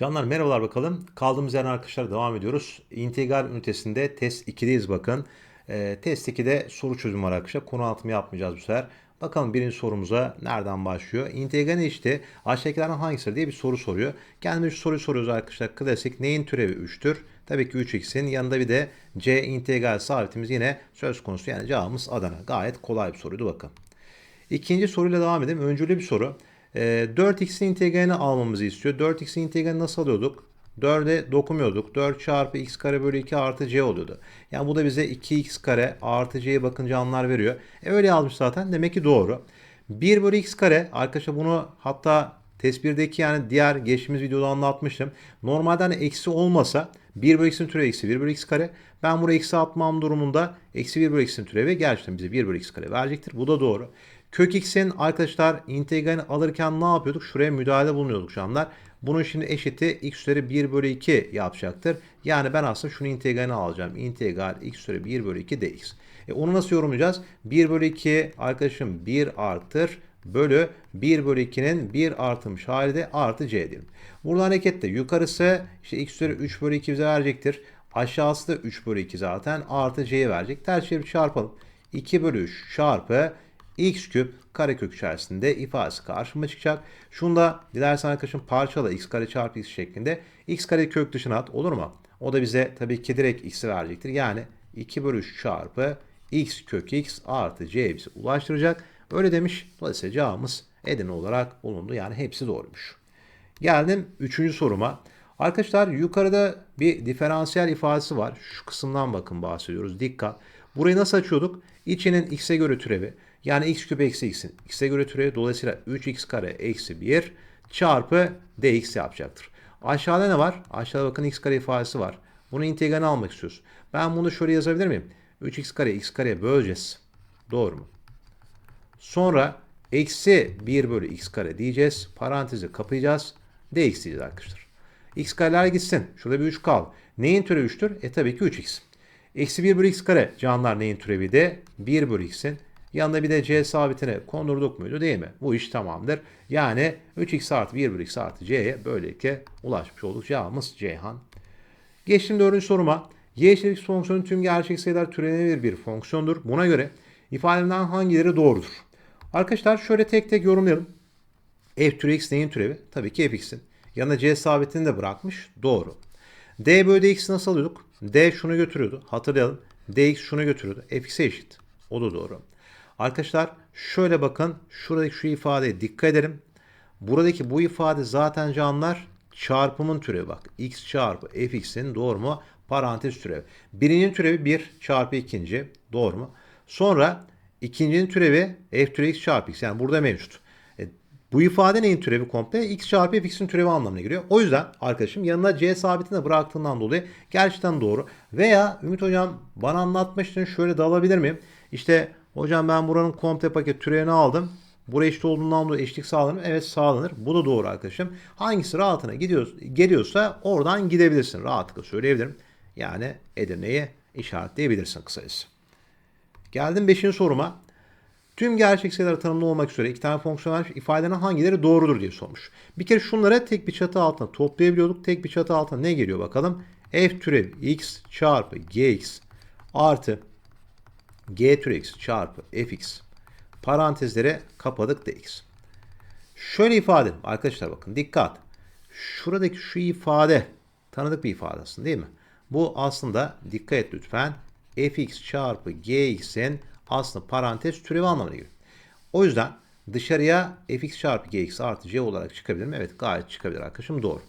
Canlar merhabalar bakalım. Kaldığımız yerden arkadaşlar devam ediyoruz. İntegral ünitesinde test 2'deyiz bakın. Ee, test 2'de soru çözümü var arkadaşlar. Konu altımı yapmayacağız bu sefer. Bakalım birinci sorumuza nereden başlıyor? İntegral işte aşağıdakilerden hangisi diye bir soru soruyor. Kendimiz şu soruyu soruyoruz arkadaşlar. Klasik neyin türevi 3'tür? Tabii ki 3x'in yanında bir de c integral sabitimiz yine söz konusu. Yani cevabımız Adana. Gayet kolay bir soruydu bakın. İkinci soruyla devam edelim. Öncülü bir soru. E, 4x'in integralini almamızı istiyor. 4x'in integralini nasıl alıyorduk? 4'e dokunmuyorduk. 4 çarpı x kare bölü 2 artı c oluyordu. Yani bu da bize 2x kare artı c'ye bakınca anlar veriyor. E öyle yazmış zaten. Demek ki doğru. 1 bölü x kare arkadaşlar bunu hatta test 1'deki yani diğer geçtiğimiz videoda anlatmıştım. Normalde hani eksi olmasa 1 bölü x'in türevi eksi 1 bölü x kare. Ben buraya eksi atmam durumunda eksi 1 bölü x'in türevi gerçekten bize 1 bölü x kare verecektir. Bu da doğru. Kök x'in arkadaşlar integralini alırken ne yapıyorduk? Şuraya müdahale bulunuyorduk şu anlar. Bunun şimdi eşiti x üzeri 1 bölü 2 yapacaktır. Yani ben aslında şunu integralini alacağım. İntegral x üzeri 1 bölü 2 dx. E onu nasıl yorumlayacağız? 1 bölü 2 arkadaşım 1 arttır bölü 1 bölü 2'nin 1 artırmış hali de artı c diyelim. Burada hareketle yukarısı işte x üzeri 3 bölü 2 bize verecektir. Aşağısı da 3 bölü 2 zaten artı c'ye verecek. Ters çevirip çarpalım. 2 bölü 3 çarpı x küp karekök içerisinde ifadesi karşıma çıkacak. Şunu da dilersen arkadaşım parçala x kare çarpı x şeklinde x kare kök dışına at olur mu? O da bize tabii ki direkt x'i verecektir. Yani 2 bölü 3 çarpı x kök x artı c bize ulaştıracak. Öyle demiş. Dolayısıyla cevabımız Edirne olarak bulundu. Yani hepsi doğruymuş. Geldim 3. soruma. Arkadaşlar yukarıda bir diferansiyel ifadesi var. Şu kısımdan bakın bahsediyoruz. Dikkat. Burayı nasıl açıyorduk? İçinin x'e göre türevi. Yani x küp eksi x'in x'e göre türevi. Dolayısıyla 3x kare eksi 1 çarpı dx yapacaktır. Aşağıda ne var? Aşağıda bakın x kare ifadesi var. Bunu integralini almak istiyoruz. Ben bunu şöyle yazabilir miyim? 3x kare x kareye böleceğiz. Doğru mu? Sonra eksi 1 bölü x kare diyeceğiz. Parantezi kapayacağız. dx diyeceğiz arkadaşlar. x kareler gitsin. Şurada bir 3 kal. Neyin türevi 3'tür? E tabii ki 3x. Eksi 1 bölü x kare canlar neyin türevi de? 1 bölü x'in. Yanında bir de c sabitine kondurduk muydu değil mi? Bu iş tamamdır. Yani 3x artı 1 bölü x artı c'ye böylelikle ulaşmış olduk. Cevabımız Ceyhan. Geçtim dördüncü soruma. Y eşittir x fonksiyonu tüm gerçek sayılar türenebilir bir fonksiyondur. Buna göre ifademden hangileri doğrudur? Arkadaşlar şöyle tek tek yorumlayalım. f türevi x neyin türevi? Tabii ki fx'in. Yanına c sabitini de bırakmış. Doğru. d bölü dx nasıl alıyorduk? d şunu götürüyordu. Hatırlayalım. dx şunu götürüyordu. fx'e eşit. O da doğru. Arkadaşlar şöyle bakın. Şuradaki şu ifadeye dikkat edelim. Buradaki bu ifade zaten canlar çarpımın türevi bak. x çarpı fx'in doğru mu? Parantez türevi. Birinin türevi 1 çarpı ikinci. Doğru mu? Sonra ikincinin türevi f türevi x çarpı x. Yani burada mevcut. E, bu ifade neyin türevi komple? x çarpı fx'in türevi anlamına geliyor. O yüzden arkadaşım yanına c sabitini de bıraktığından dolayı gerçekten doğru. Veya Ümit hocam bana anlatmıştın şöyle de alabilir miyim? İşte hocam ben buranın komple paket türevini aldım. Buraya eşit olduğundan dolayı eşitlik sağlanır. Evet sağlanır. Bu da doğru arkadaşım. Hangisi rahatına gidiyor, geliyorsa oradan gidebilirsin. Rahatlıkla söyleyebilirim. Yani Edirne'yi işaretleyebilirsin kısacası. Geldim 5. soruma. Tüm gerçek sayılar tanımlı olmak üzere iki tane fonksiyon vermiş. İfadenin hangileri doğrudur diye sormuş. Bir kere şunları tek bir çatı altına toplayabiliyorduk. Tek bir çatı altına ne geliyor bakalım. F türev x çarpı gx artı g türev x çarpı fx parantezlere kapadık dx. Şöyle ifade. Arkadaşlar bakın dikkat. Şuradaki şu ifade tanıdık bir ifade aslında değil mi? Bu aslında dikkat et lütfen. Fx çarpı gx'in aslında parantez türevi anlamına geliyor. O yüzden dışarıya fx çarpı gx artı c olarak çıkabilir mi? Evet gayet çıkabilir arkadaşım doğru.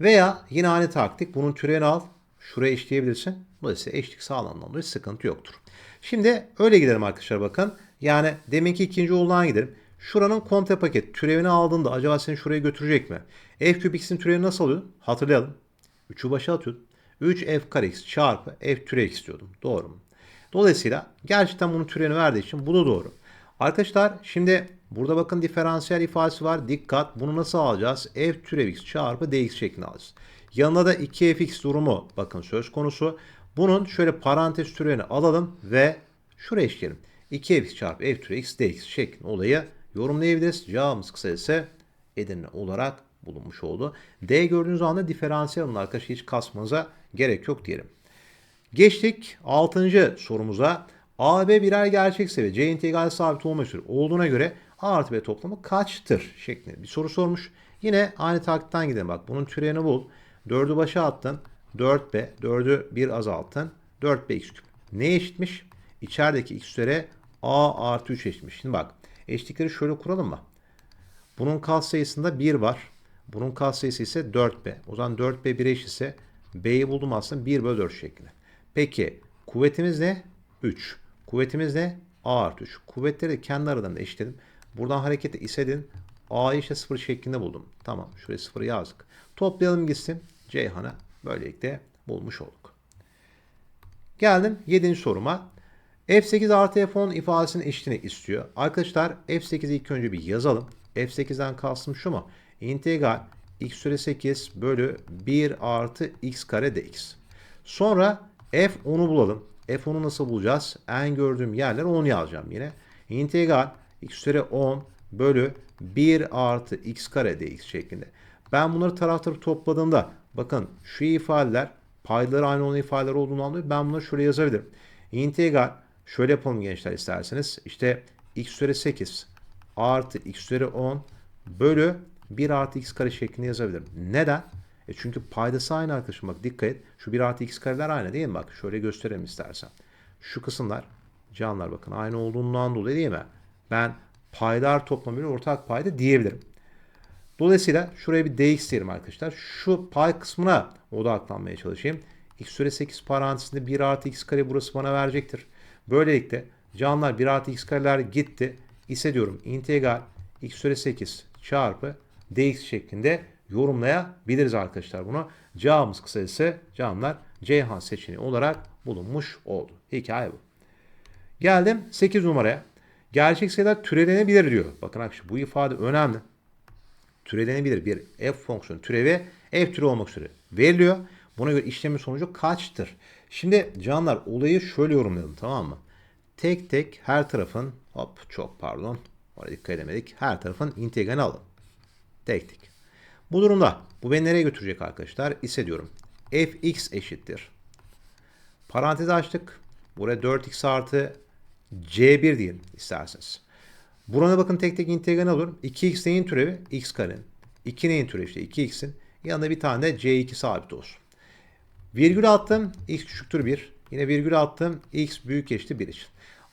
Veya yine aynı taktik bunun türevini al. Şuraya eşleyebilirsin. Dolayısıyla eşlik sağlandığından dolayı sıkıntı yoktur. Şimdi öyle gidelim arkadaşlar bakın. Yani deminki ikinci yoldan gidelim. Şuranın komple paket türevini aldığında acaba seni şuraya götürecek mi? f küp x'in türevini nasıl alıyordun? Hatırlayalım. 3'ü başa atıyordum. 3 f kare x çarpı f türev x diyordum. Doğru mu? Dolayısıyla gerçekten bunun türevini verdiği için bu da doğru. Arkadaşlar şimdi burada bakın diferansiyel ifadesi var. Dikkat bunu nasıl alacağız? f türev x çarpı dx şeklinde alacağız. Yanına da 2fx durumu bakın söz konusu. Bunun şöyle parantez türevini alalım ve şuraya eşleyelim. 2fx çarpı f türev x dx şeklinde olayı yorumlayabiliriz. Cevabımız kısacası Edirne olarak bulunmuş oldu. D gördüğünüz anda diferansiyel alın arkadaşlar hiç kasmanıza gerek yok diyelim. Geçtik 6. sorumuza. A, B birer gerçekse ve C integral sabit üzere olduğuna göre A artı B toplamı kaçtır? şeklinde bir soru sormuş. Yine aynı takipten gidelim. Bak bunun türevini bul. 4'ü başa attın. 4B. 4'ü 1 azalttın. 4B x küp. Ne eşitmiş? İçerideki x üzere A artı 3 eşitmiş. Şimdi bak eşitlikleri şöyle kuralım mı? Bunun katsayısında 1 var. Bunun katsayısı ise 4B. O zaman 4B 1 eşitse B'yi buldum aslında 1 bölü 4 şeklinde. Peki kuvvetimiz ne? 3. Kuvvetimiz ne? A artı 3. Kuvvetleri de kendi aralarında eşitledim. Buradan hareketi isedin. A'yı işte 0 şeklinde buldum. Tamam şuraya 0 yazdık. Toplayalım gitsin. Ceyhan'a böylelikle bulmuş olduk. Geldim 7. soruma. F8 artı F10 ifadesinin eşitini istiyor. Arkadaşlar F8'i ilk önce bir yazalım. F8'den kastım şu mu? İntegral x üzeri 8 bölü 1 artı x kare dx. Sonra F10'u bulalım. F10'u nasıl bulacağız? En gördüğüm yerler 10 yazacağım yine. İntegral x üzeri 10 bölü 1 artı x kare dx şeklinde. Ben bunları taraf tarafı topladığımda bakın şu ifadeler paydaları aynı olan ifadeler olduğunu dolayı ben bunları şöyle yazabilirim. İntegral şöyle yapalım gençler isterseniz. İşte x üzeri 8 artı x üzeri 10 bölü 1 artı x kare şeklinde yazabilirim. Neden? E çünkü paydası aynı arkadaşım. Bak dikkat et. Şu 1 artı x kareler aynı değil mi? Bak şöyle göstereyim istersen. Şu kısımlar canlar bakın aynı olduğundan dolayı değil mi? Ben paylar toplamıyla ortak payda diyebilirim. Dolayısıyla şuraya bir dx diyelim arkadaşlar. Şu pay kısmına odaklanmaya çalışayım. x üzeri 8 parantezinde 1 artı x kare burası bana verecektir. Böylelikle canlar 1 artı x kareler gitti. İse diyorum integral x üzeri 8 çarpı dx şeklinde yorumlayabiliriz arkadaşlar bunu. Cevabımız kısacası canlar Ceyhan seçeneği olarak bulunmuş oldu. Hikaye bu. Geldim 8 numaraya. Gerçek sayılar türenebilir diyor. Bakın arkadaşlar bu ifade önemli. Türenebilir bir f fonksiyonu türevi f türü olmak üzere veriliyor. Buna göre işlemin sonucu kaçtır? Şimdi canlar olayı şöyle yorumlayalım tamam mı? Tek tek her tarafın hop çok pardon oraya dikkat edemedik. Her tarafın integralini alın. Tek tek. Bu durumda bu beni nereye götürecek arkadaşlar? İse diyorum fx eşittir. Parantez açtık. Buraya 4x artı c1 diyelim isterseniz. Burana bakın tek tek integral alıyorum. 2x neyin türevi? x karenin. 2 neyin türevi işte 2x'in. Yanında bir tane de c2 sabit olsun. Virgül attım. x küçüktür 1. Yine virgül attım. x büyük eşittir 1 için.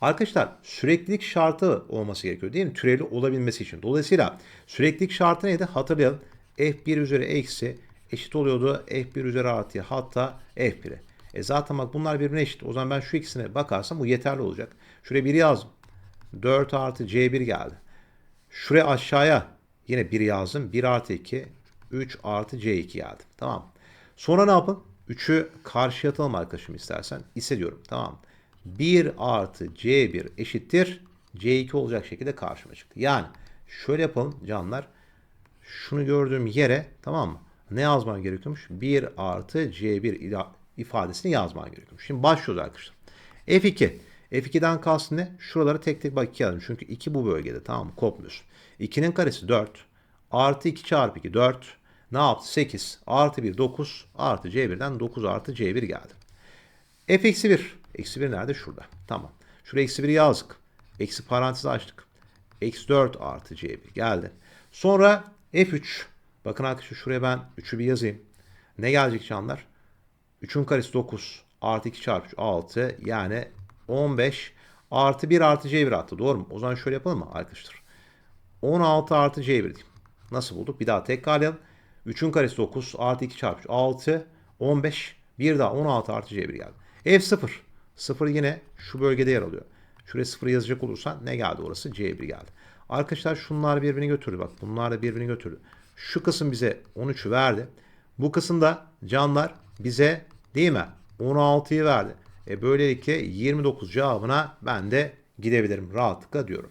Arkadaşlar süreklilik şartı olması gerekiyor değil mi? Türevli olabilmesi için. Dolayısıyla süreklilik şartı neydi? Hatırlayalım. f1 üzeri eksi eşit oluyordu f1 üzeri artıya hatta f1'e. E zaten bak bunlar birbirine eşit. O zaman ben şu ikisine bakarsam bu yeterli olacak. Şuraya 1 yazdım. 4 artı c1 geldi. Şuraya aşağıya yine 1 yazdım. 1 artı 2 3 artı c2 geldi. Tamam. Sonra ne yapın? 3'ü karşıya atalım arkadaşım istersen. İse diyorum. Tamam. 1 artı c1 eşittir. c2 olacak şekilde karşıma çıktı. Yani şöyle yapalım canlar. Şunu gördüğüm yere tamam mı? Ne yazmam gerekiyormuş? 1 artı c1 ifadesini yazmam gerekiyormuş. Şimdi başlıyoruz arkadaşlar. F2. F2'den kastım ne? Şuraları tek tek bak 2 yazdım. Çünkü 2 bu bölgede tamam mı? Kopmuyorsun. 2'nin karesi 4. Artı 2 çarpı 2 4. Ne yaptı? 8. Artı 1 9. Artı C1'den 9 artı C1 geldi. F eksi 1. Eksi 1 nerede? Şurada. Tamam. Şuraya eksi 1'i yazdık. Eksi parantezi açtık. Eksi 4 artı C1 geldi. Sonra F3. Bakın arkadaşlar şuraya ben 3'ü bir yazayım. Ne gelecek canlar? 3'ün karesi 9. Artı 2 çarpı 3 6. Yani 15 artı 1 artı C1 attı. Doğru mu? O zaman şöyle yapalım mı arkadaşlar? 16 artı C1 diyeyim. Nasıl bulduk? Bir daha tekrarlayalım. 3'ün karesi 9 artı 2 çarpı 6 15 bir daha 16 artı C1 geldi. F0. 0 yine şu bölgede yer alıyor. Şuraya 0 yazacak olursan ne geldi orası? C1 geldi. Arkadaşlar şunlar birbirini götürdü. Bak bunlar da birbirini götürdü. Şu kısım bize 13'ü verdi. Bu kısımda canlar bize değil mi? 16'yı verdi. E böylelikle 29 cevabına ben de gidebilirim rahatlıkla diyorum.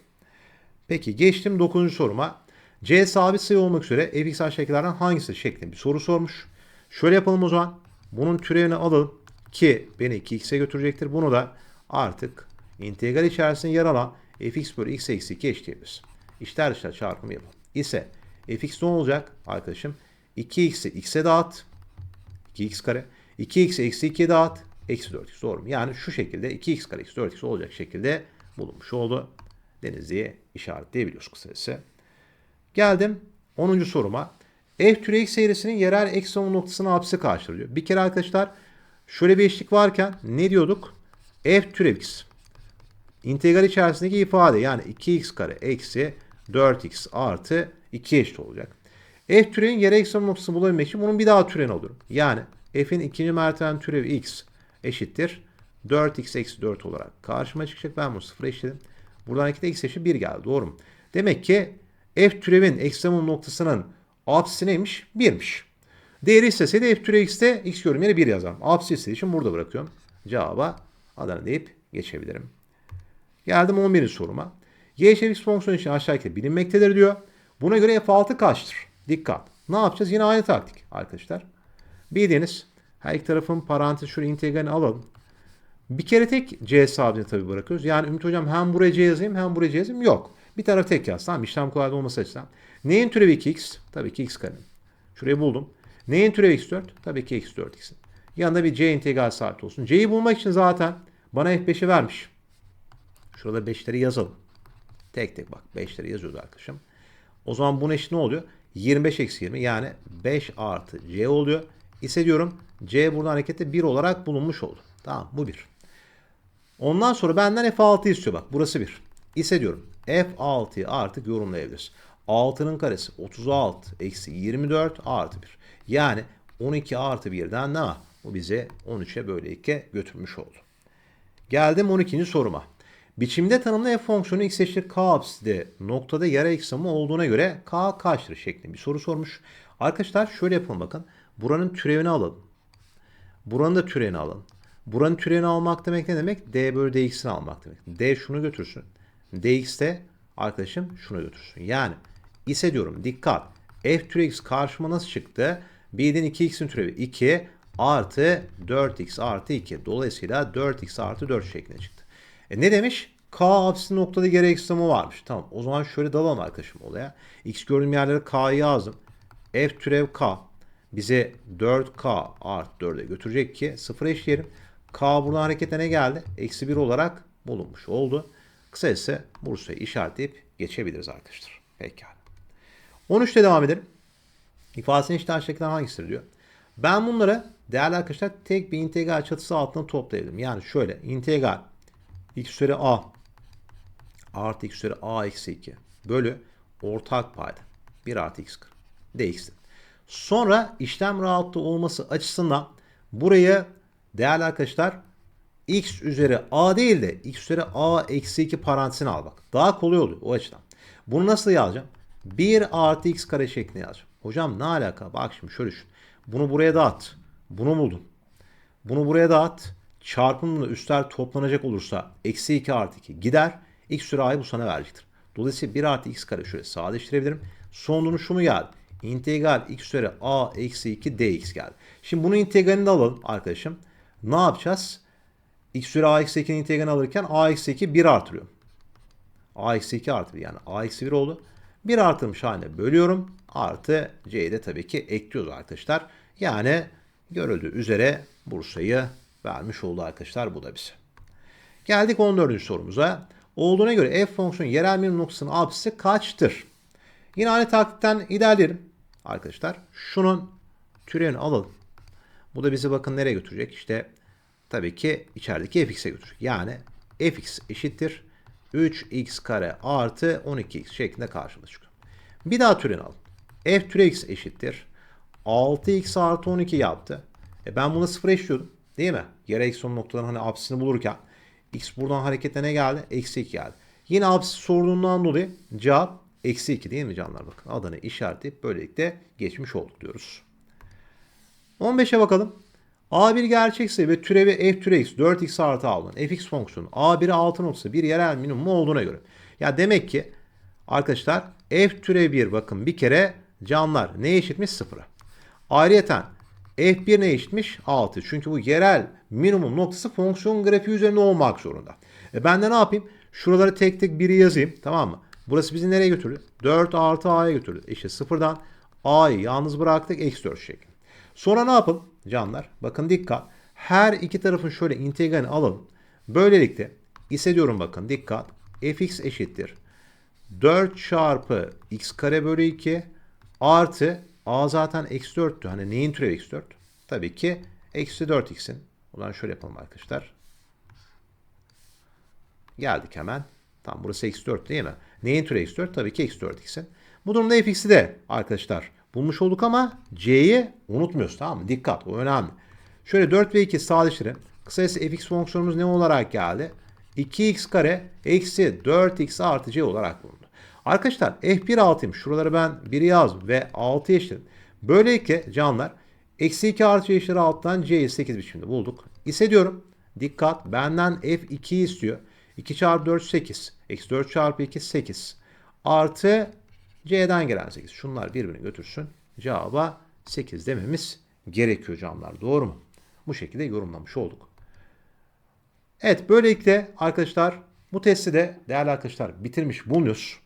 Peki geçtim 9. soruma. C sabit sayı olmak üzere fx aşağıdakilerden hangisi şeklinde bir soru sormuş. Şöyle yapalım o zaman. Bunun türevini alalım ki beni 2x'e götürecektir. Bunu da artık integral içerisinde yer alan fx bölü x eksi 2 eşitleyebiliriz. İşler dışlar çarpımı yapalım. İse fx ne olacak arkadaşım? 2x'i x'e dağıt. 2x kare. 2x'i eksi 2'ye dağıt. Eksi 4x doğru mu? Yani şu şekilde 2x kare eksi 4x olacak şekilde bulunmuş oldu. Denizli'ye işaretleyebiliyoruz kısacası. Geldim 10. soruma. F türe x eğrisinin yerel eksi 10 noktasına hapsi karşılıyor. Bir kere arkadaşlar şöyle bir eşlik varken ne diyorduk? F türev x. İntegral içerisindeki ifade yani 2x kare eksi 4x artı 2 eşit olacak. F türevin yere eksi 10 noktasını bulabilmek için bunun bir daha türeni alıyorum. Yani f'in ikinci merteben türevi x eşittir. 4x eksi 4 olarak karşıma çıkacak. Ben bunu sıfıra eşitledim. Buradan 2'de x eşit 1 geldi. Doğru mu? Demek ki f türevin 10 noktasının apsisi neymiş? 1'miş. Değeri isteseydi f türev x'te x görünüm yere 1 yazarım. Apsisi istediği için burada bırakıyorum. Cevaba Adana deyip geçebilirim. Geldim 11. soruma. Y eşit x fonksiyonu için aşağıdaki bilinmektedir diyor. Buna göre f6 kaçtır? Dikkat. Ne yapacağız? Yine aynı taktik arkadaşlar. Bildiğiniz her iki tarafın parantez şöyle integralini alalım. Bir kere tek c sabitini tabii bırakıyoruz. Yani Ümit Hocam hem buraya c yazayım hem buraya c yazayım. Yok. Bir taraf tek yaz. Tamam işlem kolay olması açısından. Neyin türevi 2x? Tabii ki x karenin. Şurayı buldum. Neyin türevi x4? Tabii ki x 4x'in. Yanında bir c integral sabit olsun. c'yi bulmak için zaten bana f5'i vermiş. Şurada 5'leri yazalım. Tek tek bak 5'leri yazıyoruz arkadaşım. O zaman bunun eşit ne oluyor? 25 eksi 20 yani 5 artı c oluyor. İse diyorum c buradan harekette 1 olarak bulunmuş oldu. Tamam bu 1. Ondan sonra benden f6 istiyor bak burası 1. İse diyorum f6'yı artık yorumlayabiliriz. 6'nın karesi 36 eksi 24 artı 1. Yani 12 artı 1'den ne? Bu bize 13'e böylelikle götürmüş oldu. Geldim 12. soruma. Biçimde tanımlı f fonksiyonu x eşittir k apside noktada yara eksamı olduğuna göre k kaçtır şeklinde bir soru sormuş. Arkadaşlar şöyle yapalım bakın. Buranın türevini alalım. Buranın da türevini alın. Buranın türevini almak demek ne demek? d bölü dx'ini almak demek. d şunu götürsün. dx de arkadaşım şunu götürsün. Yani ise diyorum dikkat. f türe x karşıma nasıl çıktı? 1'den 2x'in türevi 2 artı 4x artı 2. Dolayısıyla 4x artı 4 şeklinde çıktı. E ne demiş? K apsisi noktada geri ekstremi varmış. Tamam o zaman şöyle dalalım arkadaşım olaya. X gördüğüm yerlere K'yı yazdım. F türev K bize 4K artı 4'e götürecek ki sıfıra eşleyelim. K buradan harekete ne geldi? Eksi 1 olarak bulunmuş oldu. Kısacası Bursa'yı işaretleyip geçebiliriz arkadaşlar. Pekala. 13'te devam edelim. İfadesinin işte aşağıdakilerden hangisidir diyor. Ben bunları değerli arkadaşlar tek bir integral çatısı altında toplayabilirim. Yani şöyle integral x üzeri a artı x üzeri a eksi 2 bölü ortak payda 1 artı x kare dx'tir. Sonra işlem rahatlığı olması açısından buraya değerli arkadaşlar x üzeri a değil de x üzeri a eksi 2 parantezine al bak. Daha kolay oluyor o açıdan. Bunu nasıl yazacağım? 1 artı x kare şeklinde yazacağım. Hocam ne alaka? Bak şimdi şöyle düşün. Bunu buraya dağıt. Bunu buldun. Bunu buraya dağıt. Çarpımla üstler toplanacak olursa eksi 2 artı 2 gider. X süre a'yı bu sana verecektir. Dolayısıyla 1 artı x kare şöyle sadeleştirebilirim. Sonunu şunu geldi. İntegral x üzeri a eksi 2 dx geldi. Şimdi bunun integralini de alalım arkadaşım. Ne yapacağız? x üzeri a eksi 2'nin integralini alırken a eksi 2 1 artırıyorum. a eksi 2 artı 1 yani a eksi 1 oldu. 1 artırmış haline bölüyorum. Artı c'yi de tabii ki ekliyoruz arkadaşlar. Yani görüldüğü üzere Bursa'yı vermiş oldu arkadaşlar bu da bize. Geldik 14. sorumuza. Olduğuna göre f fonksiyonu yerel minimum noktasının apsisi kaçtır? Yine aynı taktikten ilerleyelim arkadaşlar. Şunun türevini alalım. Bu da bizi bakın nereye götürecek? İşte tabii ki içerideki fx'e götürecek. Yani fx eşittir 3x kare artı 12x şeklinde karşımıza çıkıyor. Bir daha türevini alalım. F türe x eşittir. 6x artı 12 yaptı. E ben bunu sıfıra eşliyordum. Değil mi? Yer eksi son noktaların hani apsisini bulurken x buradan harekete ne geldi? Eksi 2 geldi. Yine apsis sorduğundan dolayı cevap eksi 2 değil mi canlar? Bakın adını işaretleyip böylelikle geçmiş olduk diyoruz. 15'e bakalım. A1 gerçekse ve türevi f türe x 4x artı a olan fx fonksiyonu A1'e 6 noktası bir yerel minimum olduğuna göre. Ya demek ki arkadaşlar f türe 1 bakın bir kere canlar ne eşitmiş? Sıfıra. Ayrıyeten F1 ne eşitmiş? 6. Çünkü bu yerel minimum noktası fonksiyon grafiği üzerinde olmak zorunda. E ben de ne yapayım? Şuraları tek tek biri yazayım. Tamam mı? Burası bizi nereye götürdü? 4 artı a'ya götürdü. İşte sıfırdan a'yı yalnız bıraktık. Eksi 4 şeklinde. Sonra ne yapalım canlar? Bakın dikkat. Her iki tarafın şöyle integralini alalım. Böylelikle hissediyorum bakın dikkat. fx eşittir. 4 çarpı x kare bölü 2 artı a zaten eksi 4'tü. Hani neyin türevi eksi 4? Tabii ki eksi 4x'in. O zaman şöyle yapalım arkadaşlar. Geldik hemen. Tam burası eksi 4 değil mi? Neyin türevi eksi 4? Tabii ki eksi 4x'in. Bu durumda fx'i de arkadaşlar bulmuş olduk ama c'yi unutmuyoruz tamam mı? Dikkat o önemli. Şöyle 4 ve 2 sadeleştirin. Kısacası fx fonksiyonumuz ne olarak geldi? 2x kare eksi 4x artı c olarak bulundu. Arkadaşlar f1 6'ymış. Şuraları ben 1'i yazdım ve 6 eşitledim. Böylelikle canlar eksi 2 artı eşittir 6'dan c'yi 8 biçimde bulduk. Hissediyorum. Dikkat benden f2'yi istiyor. 2 çarpı 4 8. Eksi 4 çarpı 2 8. Artı c'den gelen 8. Şunlar birbirini götürsün. Cevaba 8 dememiz gerekiyor canlar. Doğru mu? Bu şekilde yorumlamış olduk. Evet böylelikle arkadaşlar bu testi de değerli arkadaşlar bitirmiş bulunuyoruz.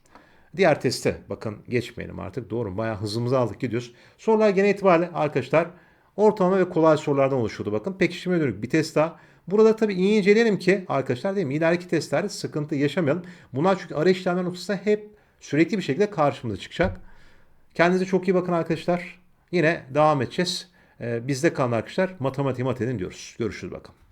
Diğer teste bakın geçmeyelim artık. Doğru mu? Bayağı hızımızı aldık gidiyoruz. Sorular genel itibariyle arkadaşlar ortalama ve kolay sorulardan oluşuyordu. Bakın pekişime dönük bir test daha. Burada tabii iyi inceleyelim ki arkadaşlar değil mi? İleriki testlerde sıkıntı yaşamayalım. Bunlar çünkü ara işlemler noktasında hep sürekli bir şekilde karşımıza çıkacak. Kendinize çok iyi bakın arkadaşlar. Yine devam edeceğiz. Ee, bizde kalın arkadaşlar. Matematik mat edin diyoruz. Görüşürüz bakalım.